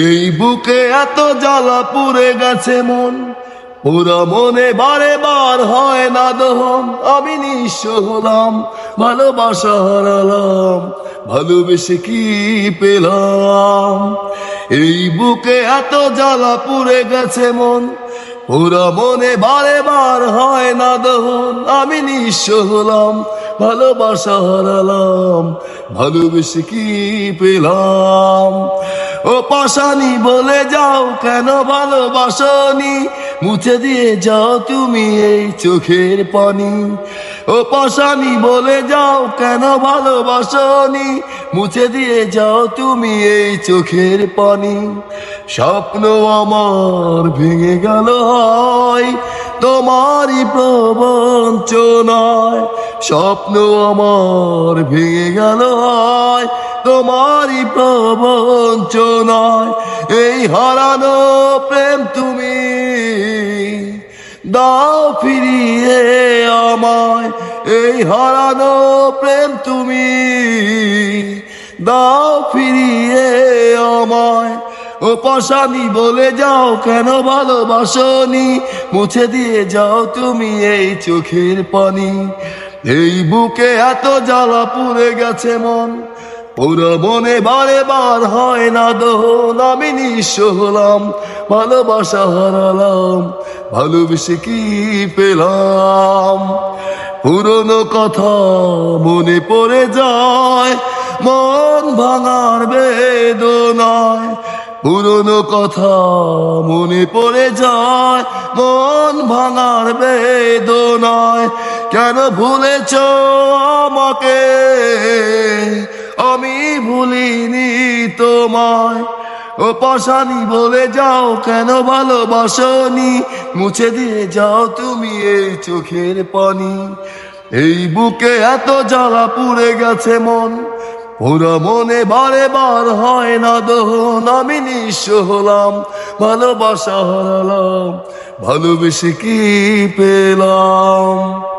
এই বুকে এত জ্বালা পুড়ে গেছে মন। পুরো মনে বারে বার হয় না দহন আমি নিঃস্ব হলাম, ভালোবাসা হারালাম, ভালোবেসে কি পেলাম? এই বুকে এত জ্বালা পুড়ে গেছে মন। পুরো মনে বারে বার হয় না দহন। আমি নিঃস্ব হলাম, ভালোবাসা হারালাম, ভালোবেসে কি পেলাম? ও পাশানি, বলে যাও কেন ভালোবাসনি? মুছে দিয়ে যাও তুমি এই চোখের পানি। ও পাশানি, বলে যাও কেন ভালোবাসনি? মুছে দিয়ে যাও তুমি এই চোখের পানি। স্বপ্ন আমার ভেঙে গেল হয়, তোমারই প্রবঞ্চনায় স্বপ্ন আমার ভেঙে গেল হয়, তোমারই প্রবঞ্চনায় এই হারানো প্রেম তুমি দাও ফিরিয়ে আমায়, এই হারানো প্রেম তুমি দাও ফিরিয়ে ও পাশানি বলে যাও কেন ভালোবাসনি? মুছে দিয়ে যাও তুমি এই চোখের পানি। এই বুকে এত জ্বালা পুড়ে গেছে মন। পুরো মনে বারে বার হয় না দোহন, আমি নিঃস্ব হলাম, ভালোবাসা হারালাম, ভালোবেসে কি পেলাম? পুরনো কথা মনে পড়ে যায়, মন ভাঙার বেদনায়। পুরনো কথা মনে পড়ে যায়, মন ভাঙার বেদনায়। কেন ভুলেছ আমাকে? আমি ভুলিনি তোমায়। ও পাশানি বলে যাও, কেন ভালোবাসনি? মুছে দিয়ে যাও তুমি এই চোখের পানি। এই বুকে এত জ্বালা পুড়ে গেছে মন পুরো মনে বারে বার হয় না দহন, আমি নিঃস্ব হলাম, ভালোবাসা হারালাম, ভালোবেসে কি পেলাম?